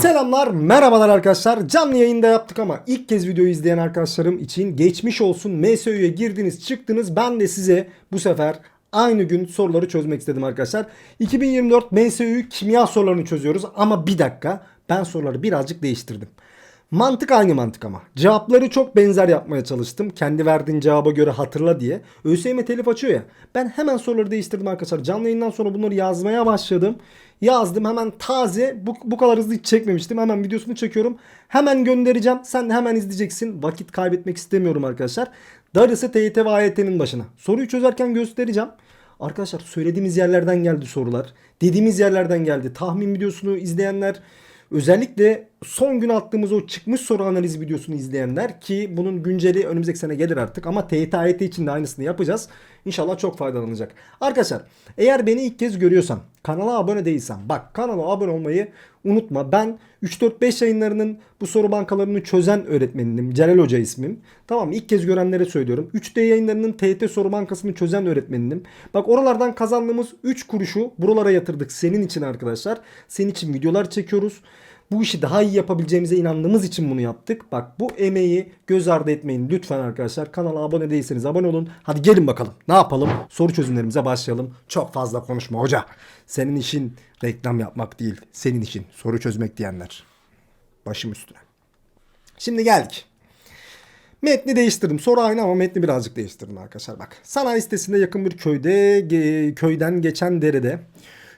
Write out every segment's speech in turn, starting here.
Selamlar, merhabalar arkadaşlar. Canlı yayında yaptık ama ilk kez videoyu izleyen arkadaşlarım için geçmiş olsun. MSU'ya girdiniz, çıktınız. Ben de size bu sefer aynı gün soruları çözmek istedim arkadaşlar. 2024 MSU kimya sorularını çözüyoruz ama bir dakika ben soruları birazcık değiştirdim. Mantık aynı mantık ama. Cevapları çok benzer yapmaya çalıştım. Kendi verdiğin cevaba göre hatırla diye. ÖSYM telif açıyor ya. Ben hemen soruları değiştirdim arkadaşlar. Canlı yayından sonra bunları yazmaya başladım. Yazdım hemen taze. Bu, bu kadar hızlı hiç çekmemiştim. Hemen videosunu çekiyorum. Hemen göndereceğim. Sen de hemen izleyeceksin. Vakit kaybetmek istemiyorum arkadaşlar. Darısı TYT ve AYT'nin başına. Soruyu çözerken göstereceğim. Arkadaşlar söylediğimiz yerlerden geldi sorular. Dediğimiz yerlerden geldi. Tahmin videosunu izleyenler Özellikle son gün attığımız o çıkmış soru analiz videosunu izleyenler ki bunun günceli önümüzdeki sene gelir artık ama TYT için de aynısını yapacağız. İnşallah çok faydalanacak. Arkadaşlar eğer beni ilk kez görüyorsan kanala abone değilsen bak kanala abone olmayı unutma. Ben 3-4-5 yayınlarının bu soru bankalarını çözen öğretmeninim. Celal Hoca ismim. Tamam? İlk kez görenlere söylüyorum. 3D yayınlarının TYT soru bankasını çözen öğretmeninim. Bak oralardan kazandığımız 3 kuruşu buralara yatırdık senin için arkadaşlar. Senin için videolar çekiyoruz. Bu işi daha iyi yapabileceğimize inandığımız için bunu yaptık. Bak bu emeği göz ardı etmeyin lütfen arkadaşlar. Kanala abone değilseniz abone olun. Hadi gelin bakalım. Ne yapalım? Soru çözümlerimize başlayalım. Çok fazla konuşma hoca. Senin işin reklam yapmak değil. Senin işin soru çözmek diyenler. Başım üstüne. Şimdi geldik. Metni değiştirdim. Soru aynı ama metni birazcık değiştirdim arkadaşlar. Bak sanayi sitesinde yakın bir köyde köyden geçen derede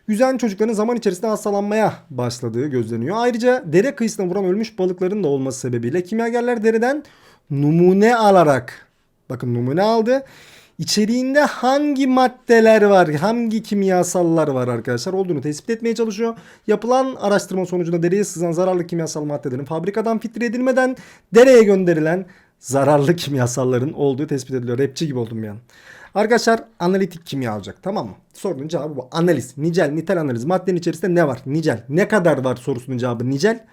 yüzen çocukların zaman içerisinde hastalanmaya başladığı gözleniyor. Ayrıca dere kıyısına vuran ölmüş balıkların da olması sebebiyle kimyagerler dereden numune alarak bakın numune aldı. İçeriğinde hangi maddeler var, hangi kimyasallar var arkadaşlar olduğunu tespit etmeye çalışıyor. Yapılan araştırma sonucunda dereye sızan zararlı kimyasal maddelerin fabrikadan filtre edilmeden dereye gönderilen zararlı kimyasalların olduğu tespit ediliyor. Rapçi gibi oldum yani. Arkadaşlar analitik kimya alacak tamam mı? Sorunun cevabı bu. Analiz, nicel, nitel analiz. Maddenin içerisinde ne var? Nicel. Ne kadar var sorusunun cevabı nicel.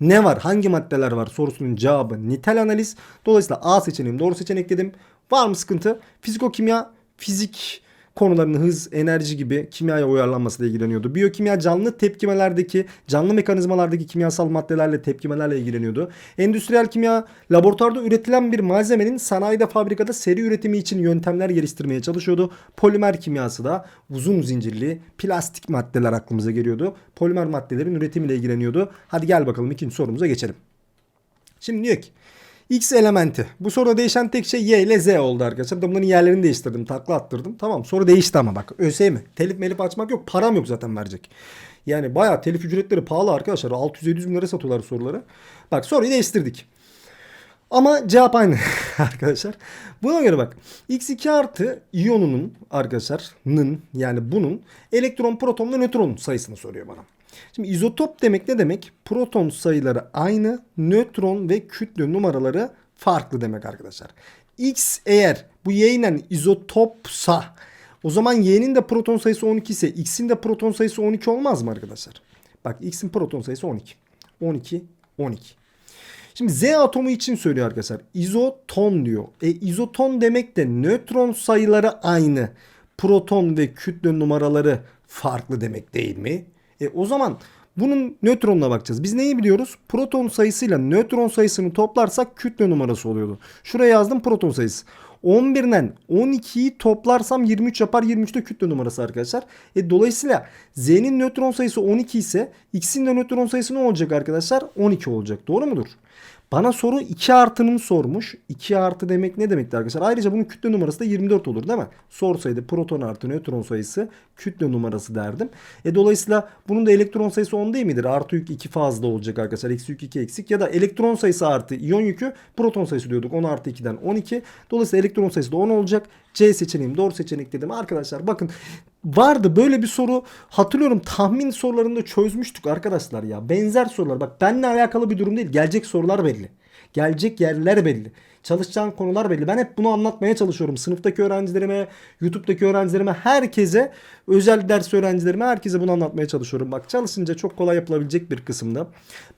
Ne var? Hangi maddeler var sorusunun cevabı nitel analiz. Dolayısıyla A seçeneğim doğru seçenek dedim. Var mı sıkıntı? Fizikokimya, fizik konularının hız, enerji gibi kimyaya uyarlanmasıyla ilgileniyordu. Biyokimya canlı tepkimelerdeki, canlı mekanizmalardaki kimyasal maddelerle tepkimelerle ilgileniyordu. Endüstriyel kimya laboratuvarda üretilen bir malzemenin sanayide fabrikada seri üretimi için yöntemler geliştirmeye çalışıyordu. Polimer kimyası da uzun zincirli plastik maddeler aklımıza geliyordu. Polimer maddelerin üretimiyle ilgileniyordu. Hadi gel bakalım ikinci sorumuza geçelim. Şimdi diyor ki X elementi. Bu soruda değişen tek şey Y ile Z oldu arkadaşlar. Ben bunların yerlerini değiştirdim. Takla attırdım. Tamam soru değişti ama bak. ÖSYM. Telif melif açmak yok. Param yok zaten verecek. Yani bayağı telif ücretleri pahalı arkadaşlar. 600-700 bin lira satıyorlar soruları. Bak soruyu değiştirdik. Ama cevap aynı arkadaşlar. Buna göre bak. X2 artı iyonunun arkadaşlar nın yani bunun elektron, proton ve nötron sayısını soruyor bana. Şimdi izotop demek ne demek? Proton sayıları aynı, nötron ve kütle numaraları farklı demek arkadaşlar. X eğer bu Y ile izotopsa o zaman Y'nin de proton sayısı 12 ise X'in de proton sayısı 12 olmaz mı arkadaşlar? Bak X'in proton sayısı 12. 12, 12. Şimdi Z atomu için söylüyor arkadaşlar. İzoton diyor. E izoton demek de nötron sayıları aynı. Proton ve kütle numaraları farklı demek değil mi? E o zaman bunun nötronuna bakacağız. Biz neyi biliyoruz? Proton sayısıyla nötron sayısını toplarsak kütle numarası oluyordu. Şuraya yazdım proton sayısı. 11'den 12'yi toplarsam 23 yapar. 23 de kütle numarası arkadaşlar. E, dolayısıyla Z'nin nötron sayısı 12 ise X'in de nötron sayısı ne olacak arkadaşlar? 12 olacak. Doğru mudur? Bana soru 2 artının sormuş. 2 artı demek ne demekti arkadaşlar? Ayrıca bunun kütle numarası da 24 olur değil mi? Sorsaydı proton artı nötron sayısı kütle numarası derdim. E dolayısıyla bunun da elektron sayısı 10 değil midir? Artı yük 2 fazla olacak arkadaşlar. Eksi yük 2 eksik. Ya da elektron sayısı artı iyon yükü proton sayısı diyorduk. 10 artı 2'den 12. Dolayısıyla elektron sayısı da 10 olacak. C seçeneğim doğru seçenek dedim. Arkadaşlar bakın vardı böyle bir soru hatırlıyorum tahmin sorularında çözmüştük arkadaşlar ya. Benzer sorular bak benimle alakalı bir durum değil. Gelecek sorular belli. Gelecek yerler belli. Çalışacağın konular belli. Ben hep bunu anlatmaya çalışıyorum. Sınıftaki öğrencilerime, YouTube'daki öğrencilerime, herkese, özel ders öğrencilerime, herkese bunu anlatmaya çalışıyorum. Bak çalışınca çok kolay yapılabilecek bir kısımda.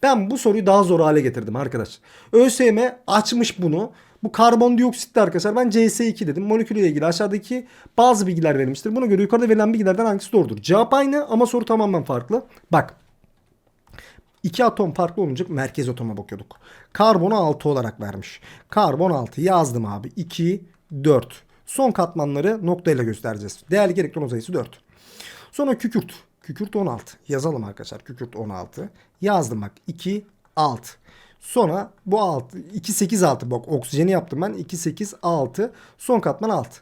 Ben bu soruyu daha zor hale getirdim arkadaş. ÖSYM açmış bunu. Bu karbondioksitti arkadaşlar. Ben CS2 dedim. Molekülle ilgili aşağıdaki bazı bilgiler verilmiştir. Buna göre yukarıda verilen bilgilerden hangisi doğrudur? Cevap aynı ama soru tamamen farklı. Bak iki atom farklı olunca merkez atoma bakıyorduk. Karbonu 6 olarak vermiş. Karbon 6 yazdım abi. 2, 4. Son katmanları noktayla göstereceğiz. Değerli elektron sayısı 4. Sonra kükürt. Kükürt 16. Yazalım arkadaşlar. Kükürt 16. Yazdım bak. 2, 6. Sonra bu 6. 2, 8, 6. Bak oksijeni yaptım ben. 2, 8, 6. Son katman 6.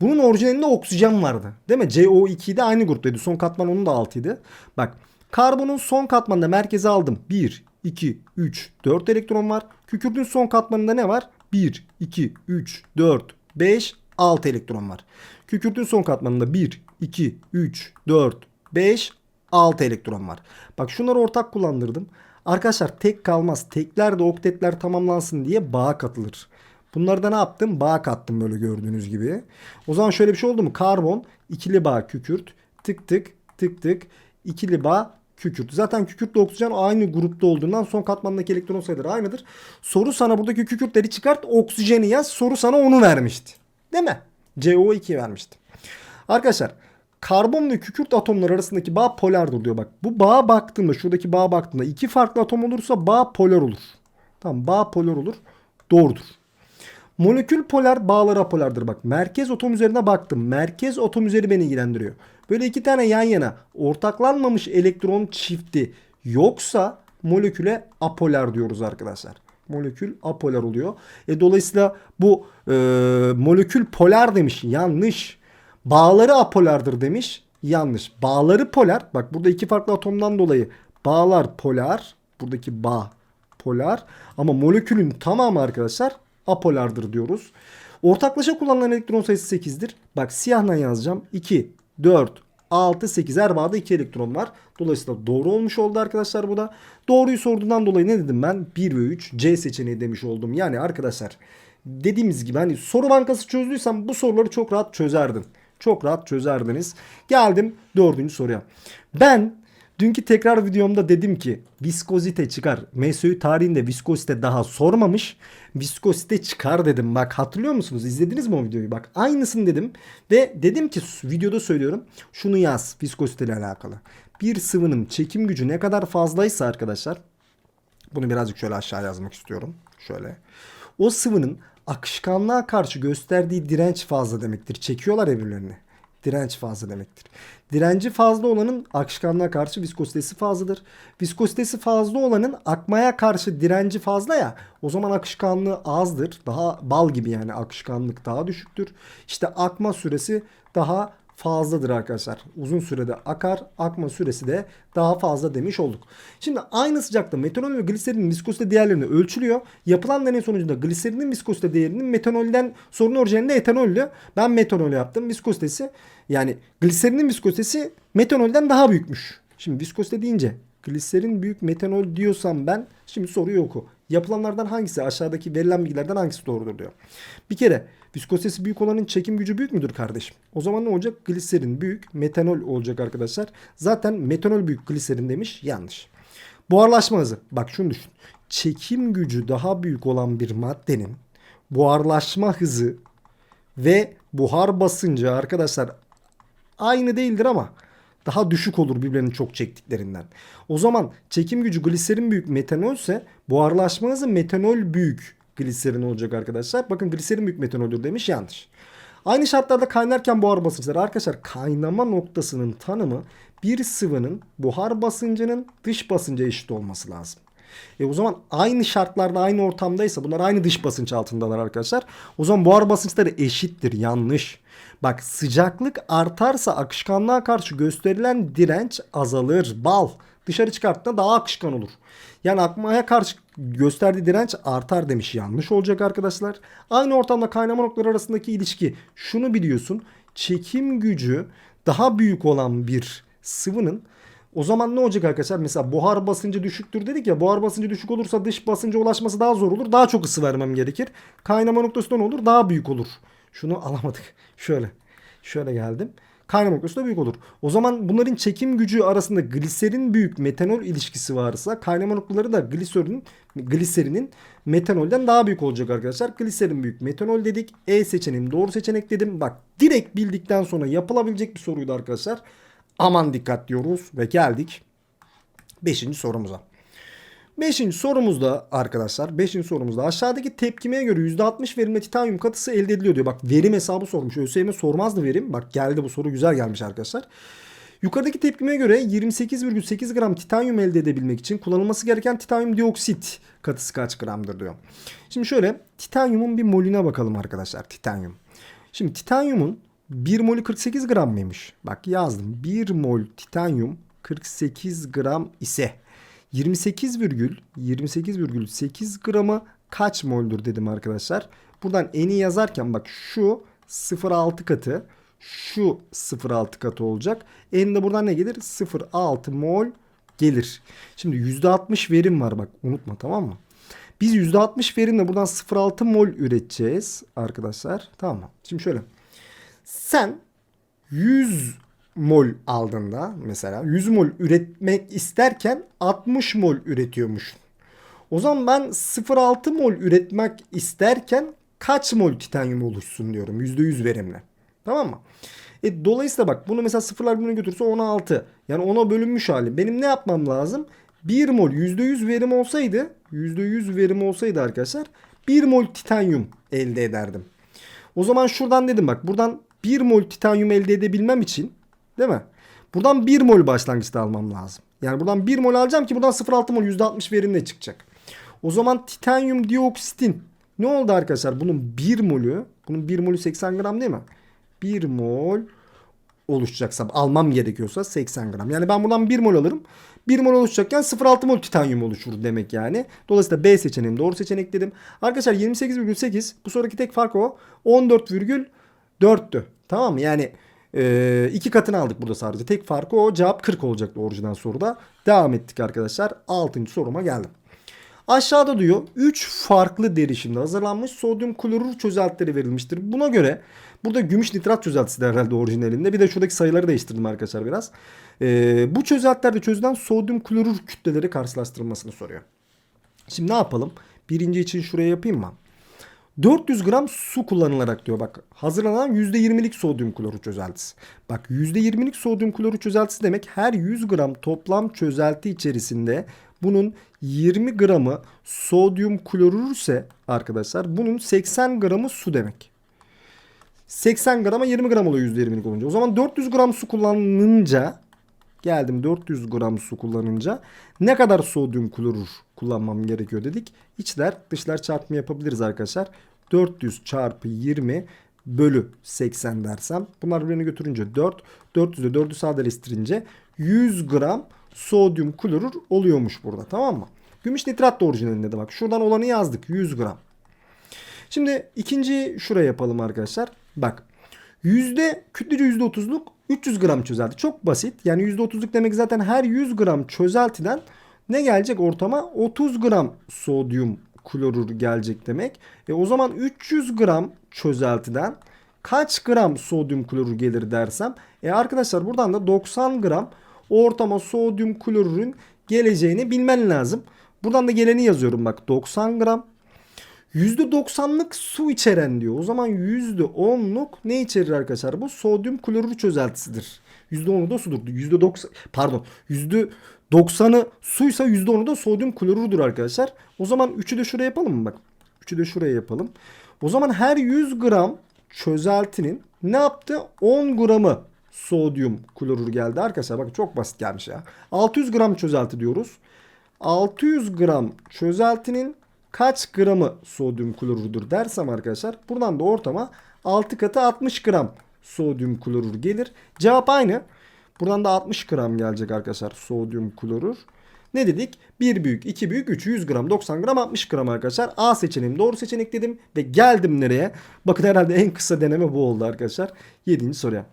Bunun orijinalinde oksijen vardı. Değil mi? CO2'de aynı gruptaydı. Son katman onun da 6'ydı. Bak karbonun son katmanında merkeze aldım. 1, 2, 3, 4 elektron var. Kükürtün son katmanında ne var? 1, 2, 3, 4, 5, 6 elektron var. Kükürtün son katmanında 1, 2, 3, 4, 5, 6 elektron var. Bak şunları ortak kullandırdım. Arkadaşlar tek kalmaz. Tekler de oktetler tamamlansın diye bağa katılır. Bunlarda ne yaptım? Bağ kattım böyle gördüğünüz gibi. O zaman şöyle bir şey oldu mu? Karbon, ikili bağ kükürt, tık tık tık tık, ikili bağ kükürt. Zaten kükürtle oksijen aynı grupta olduğundan son katmandaki elektron sayıları aynıdır. Soru sana buradaki kükürtleri çıkart, oksijeni yaz. Soru sana onu vermişti. Değil mi? CO2 vermişti. Arkadaşlar karbon ve kükürt atomları arasındaki bağ polardır diyor bak. Bu bağa baktığımda şuradaki bağa baktığımda iki farklı atom olursa bağ polar olur. Tamam bağ polar olur. Doğrudur. Molekül polar bağlar apolardır bak. Merkez atom üzerine baktım. Merkez atom üzeri beni ilgilendiriyor. Böyle iki tane yan yana ortaklanmamış elektron çifti yoksa moleküle apolar diyoruz arkadaşlar. Molekül apolar oluyor. E, dolayısıyla bu e, molekül polar demiş. Yanlış. Bağları apolardır demiş. Yanlış. Bağları polar. Bak burada iki farklı atomdan dolayı bağlar polar. Buradaki bağ polar. Ama molekülün tamamı arkadaşlar apolardır diyoruz. Ortaklaşa kullanılan elektron sayısı 8'dir. Bak siyahla yazacağım. 2, 4, 6, 8. Her bağda 2 elektron var. Dolayısıyla doğru olmuş oldu arkadaşlar bu da. Doğruyu sorduğundan dolayı ne dedim ben? 1 ve 3 C seçeneği demiş oldum. Yani arkadaşlar dediğimiz gibi hani soru bankası çözdüysem bu soruları çok rahat çözerdin. Çok rahat çözerdiniz. Geldim dördüncü soruya. Ben Dünkü tekrar videomda dedim ki viskozite çıkar. MSÜ tarihinde viskozite daha sormamış. Viskozite çıkar dedim. Bak hatırlıyor musunuz? İzlediniz mi o videoyu? Bak aynısını dedim. Ve dedim ki videoda söylüyorum. Şunu yaz viskozite ile alakalı. Bir sıvının çekim gücü ne kadar fazlaysa arkadaşlar. Bunu birazcık şöyle aşağı yazmak istiyorum. Şöyle. O sıvının akışkanlığa karşı gösterdiği direnç fazla demektir. Çekiyorlar birbirlerini direnç fazla demektir. Direnci fazla olanın akışkanlığa karşı viskozitesi fazladır. Viskozitesi fazla olanın akmaya karşı direnci fazla ya o zaman akışkanlığı azdır. Daha bal gibi yani akışkanlık daha düşüktür. İşte akma süresi daha fazladır arkadaşlar. Uzun sürede akar, akma süresi de daha fazla demiş olduk. Şimdi aynı sıcakta metanol ve gliserinin viskozite değerlerini ölçülüyor. Yapılan deney sonucunda gliserinin viskozite değerinin metanolden sorun orijinalinde etanollü. Ben metanol yaptım. Viskozitesi yani gliserinin viskozitesi metanolden daha büyükmüş. Şimdi viskozite deyince gliserin büyük metanol diyorsam ben şimdi soruyu oku. Yapılanlardan hangisi aşağıdaki verilen bilgilerden hangisi doğrudur diyor. Bir kere viskozitesi büyük olanın çekim gücü büyük müdür kardeşim? O zaman ne olacak? Gliserin büyük, metanol olacak arkadaşlar. Zaten metanol büyük gliserin demiş. Yanlış. Buharlaşma hızı. Bak şunu düşün. Çekim gücü daha büyük olan bir maddenin buharlaşma hızı ve buhar basıncı arkadaşlar aynı değildir ama daha düşük olur birbirlerini çok çektiklerinden. O zaman çekim gücü gliserin büyük metanol ise buharlaşma hızı metanol büyük gliserin olacak arkadaşlar. Bakın gliserin büyük metanoldür demiş yanlış. Aynı şartlarda kaynarken buhar basınçları arkadaşlar kaynama noktasının tanımı bir sıvının buhar basıncının dış basınca eşit olması lazım. E o zaman aynı şartlarda aynı ortamdaysa bunlar aynı dış basınç altındalar arkadaşlar. O zaman buhar basınçları eşittir. Yanlış. Bak sıcaklık artarsa akışkanlığa karşı gösterilen direnç azalır. Bal dışarı çıkarttığında daha akışkan olur. Yani akmaya karşı gösterdiği direnç artar demiş. Yanlış olacak arkadaşlar. Aynı ortamda kaynama noktaları arasındaki ilişki. Şunu biliyorsun. Çekim gücü daha büyük olan bir sıvının o zaman ne olacak arkadaşlar? Mesela buhar basıncı düşüktür dedik ya. Buhar basıncı düşük olursa dış basınca ulaşması daha zor olur. Daha çok ısı vermem gerekir. Kaynama noktası ne olur? Daha büyük olur. Şunu alamadık. Şöyle. Şöyle geldim. Kaynama noktası da büyük olur. O zaman bunların çekim gücü arasında gliserin büyük metanol ilişkisi varsa kaynama noktaları da gliserinin gliserinin metanolden daha büyük olacak arkadaşlar. Gliserin büyük metanol dedik. E seçeneğim doğru seçenek dedim. Bak direkt bildikten sonra yapılabilecek bir soruydu arkadaşlar. Aman dikkat diyoruz ve geldik 5. sorumuza. Beşinci sorumuzda arkadaşlar. Beşinci sorumuzda aşağıdaki tepkimeye göre %60 verimle titanyum katısı elde ediliyor diyor. Bak verim hesabı sormuş. ÖSYM sormazdı verim. Bak geldi bu soru güzel gelmiş arkadaşlar. Yukarıdaki tepkime göre 28,8 gram titanyum elde edebilmek için kullanılması gereken titanyum dioksit katısı kaç gramdır diyor. Şimdi şöyle titanyumun bir molüne bakalım arkadaşlar titanyum. Şimdi titanyumun 1 molü 48 gram mıymış? Bak yazdım. 1 mol titanyum 48 gram ise 28,28,8 gramı kaç moldur dedim arkadaşlar. Buradan eni yazarken bak şu 0,6 katı şu 0,6 katı olacak. En de buradan ne gelir? 0,6 mol gelir. Şimdi %60 verim var bak unutma tamam mı? Biz %60 verimle buradan 0,6 mol üreteceğiz arkadaşlar. Tamam mı? Şimdi şöyle. Sen 100 mol aldığında mesela 100 mol üretmek isterken 60 mol üretiyormuşsun. O zaman ben 0,6 mol üretmek isterken kaç mol titanyum oluşsun diyorum %100 verimle. Tamam mı? E, dolayısıyla bak bunu mesela sıfırlar birine götürse 16. Yani 10'a bölünmüş hali. Benim ne yapmam lazım? 1 mol %100 verim olsaydı %100 verim olsaydı arkadaşlar 1 mol titanyum elde ederdim. O zaman şuradan dedim bak buradan 1 mol titanyum elde edebilmem için değil mi? Buradan 1 mol başlangıçta almam lazım. Yani buradan 1 mol alacağım ki buradan 0,6 mol %60 verimle çıkacak. O zaman titanyum dioksitin ne oldu arkadaşlar? Bunun 1 molü, bunun 1 molü 80 gram değil mi? 1 mol oluşacaksa almam gerekiyorsa 80 gram. Yani ben buradan 1 mol alırım. 1 mol oluşacakken 0,6 mol titanyum oluşur demek yani. Dolayısıyla B seçeneğini doğru seçenek dedim. Arkadaşlar 28,8 bu sonraki tek fark o. 14,4'tü. Tamam mı? Yani e, iki katını aldık burada sadece. Tek farkı o. Cevap 40 olacaktı orijinal soruda. Devam ettik arkadaşlar. 6. soruma geldim. Aşağıda diyor 3 farklı derişimde hazırlanmış sodyum klorür çözeltileri verilmiştir. Buna göre burada gümüş nitrat çözeltisi de herhalde orijinalinde. Bir de şuradaki sayıları değiştirdim arkadaşlar biraz. Ee, bu çözeltilerde çözülen sodyum klorür kütleleri karşılaştırılmasını soruyor. Şimdi ne yapalım? Birinci için şuraya yapayım mı? 400 gram su kullanılarak diyor bak hazırlanan %20'lik sodyum klorür çözeltisi. Bak %20'lik sodyum klorür çözeltisi demek her 100 gram toplam çözelti içerisinde bunun 20 gramı sodyum klorür ise arkadaşlar bunun 80 gramı su demek. 80 grama 20 gram oluyor %20'lik olunca. O zaman 400 gram su kullanınca geldim 400 gram su kullanınca ne kadar sodyum klorür kullanmam gerekiyor dedik. İçler dışlar çarpımı yapabiliriz arkadaşlar. 400 çarpı 20 bölü 80 dersem bunlar birbirini götürünce 4. 400'de 4'ü sadeleştirince 100 gram sodyum klorür oluyormuş burada tamam mı? Gümüş nitrat da orijinalinde de bak. Şuradan olanı yazdık 100 gram. Şimdi ikinci şuraya yapalım arkadaşlar. Bak yüzde kütlece yüzde otuzluk 300 gram çözelti. Çok basit. Yani yüzde otuzluk demek zaten her 100 gram çözeltiden ne gelecek ortama? 30 gram sodyum klorür gelecek demek. E o zaman 300 gram çözeltiden kaç gram sodyum klorür gelir dersem. E arkadaşlar buradan da 90 gram ortama sodyum klorürün geleceğini bilmen lazım. Buradan da geleni yazıyorum bak 90 gram. %90'lık su içeren diyor. O zaman %10'luk ne içerir arkadaşlar? Bu sodyum klorür çözeltisidir. %10'u da sudur. %90 pardon %90'ı suysa %10'u da sodyum klorürdür arkadaşlar. O zaman 3'ü de şuraya yapalım mı bak? 3'ü de şuraya yapalım. O zaman her 100 gram çözeltinin ne yaptı? 10 gramı sodyum klorür geldi arkadaşlar. Bakın çok basit gelmiş ya. 600 gram çözelti diyoruz. 600 gram çözeltinin kaç gramı sodyum klorürdür dersem arkadaşlar buradan da ortama 6 katı 60 gram sodyum klorür gelir. Cevap aynı. Buradan da 60 gram gelecek arkadaşlar sodyum klorür. Ne dedik? 1 büyük, 2 büyük, 3, 100 gram, 90 gram, 60 gram arkadaşlar. A seçeneğim doğru seçenek dedim ve geldim nereye? Bakın herhalde en kısa deneme bu oldu arkadaşlar. 7. soruya.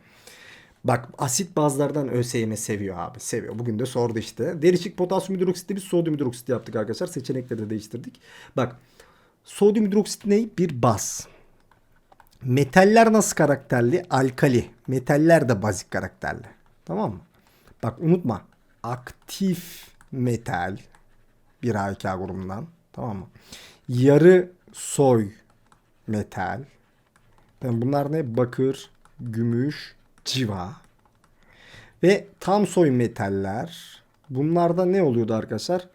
Bak asit bazlardan ÖSYM seviyor abi. Seviyor. Bugün de sordu işte. Derişik potasyum hidroksiti biz sodyum hidroksit yaptık arkadaşlar. Seçenekleri de değiştirdik. Bak sodyum hidroksit ne? Bir baz. Metaller nasıl karakterli? Alkali. Metaller de bazik karakterli. Tamam mı? Bak unutma. Aktif metal bir A2A grubundan. Tamam mı? Yarı soy metal. Ben bunlar ne? Bakır, gümüş, civa ve tam soy metaller. Bunlarda ne oluyordu arkadaşlar?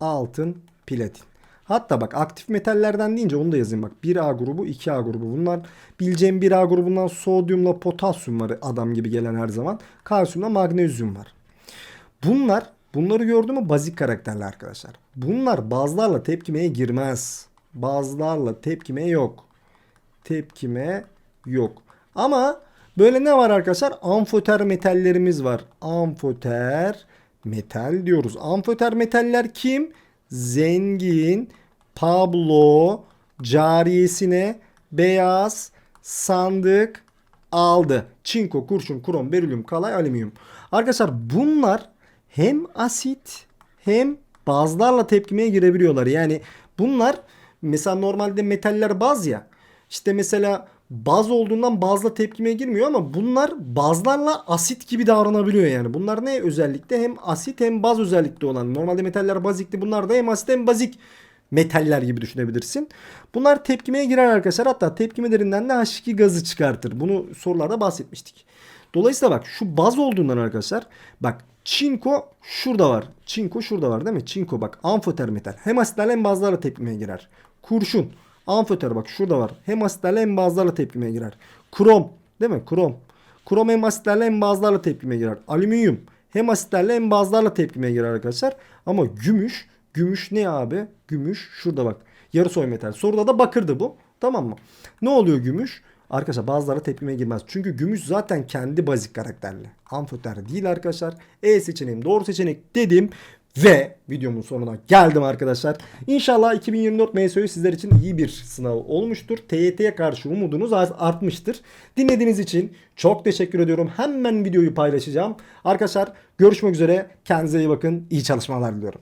altın, platin. Hatta bak aktif metallerden deyince onu da yazayım bak. 1A grubu, 2A grubu. Bunlar bileceğim 1A grubundan sodyumla potasyum var adam gibi gelen her zaman. Kalsiyumla magnezyum var. Bunlar bunları gördü mü bazik karakterli arkadaşlar. Bunlar bazlarla tepkimeye girmez. Bazlarla tepkime yok. Tepkime yok. Ama böyle ne var arkadaşlar? Amfoter metallerimiz var. Amfoter metal diyoruz. Amfoter metaller kim? Zengin, Pablo, cariyesine beyaz sandık aldı. Çinko, kurşun, krom, berilyum, kalay, alüminyum. Arkadaşlar bunlar hem asit hem bazlarla tepkimeye girebiliyorlar. Yani bunlar mesela normalde metaller baz ya. İşte mesela baz olduğundan bazla tepkimeye girmiyor ama bunlar bazlarla asit gibi davranabiliyor yani. Bunlar ne özellikle hem asit hem baz özellikte olan. Normalde metaller bazikti. Bunlar da hem asit hem bazik metaller gibi düşünebilirsin. Bunlar tepkimeye girer arkadaşlar. Hatta tepkimelerinden de H2 gazı çıkartır. Bunu sorularda bahsetmiştik. Dolayısıyla bak şu baz olduğundan arkadaşlar bak çinko şurada var. Çinko şurada var değil mi? Çinko bak amfoter metal. Hem asitlerle hem bazlarla tepkimeye girer. Kurşun amfoter bak şurada var. Hem asitlerle hem bazlarla tepkimeye girer. Krom değil mi? Krom. Krom hem asitlerle hem bazlarla tepkimeye girer. Alüminyum hem asitlerle hem bazlarla tepkimeye girer arkadaşlar. Ama gümüş Gümüş ne abi? Gümüş şurada bak. Yarı soy metal. Soruda da bakırdı bu. Tamam mı? Ne oluyor gümüş? Arkadaşlar bazıları tepkime girmez. Çünkü gümüş zaten kendi bazik karakterli. Amfoter değil arkadaşlar. E seçeneğim doğru seçenek dedim. Ve videomun sonuna geldim arkadaşlar. İnşallah 2024 MSÖ sizler için iyi bir sınav olmuştur. TYT'ye karşı umudunuz artmıştır. Dinlediğiniz için çok teşekkür ediyorum. Hemen videoyu paylaşacağım. Arkadaşlar görüşmek üzere. Kendinize iyi bakın. İyi çalışmalar diliyorum.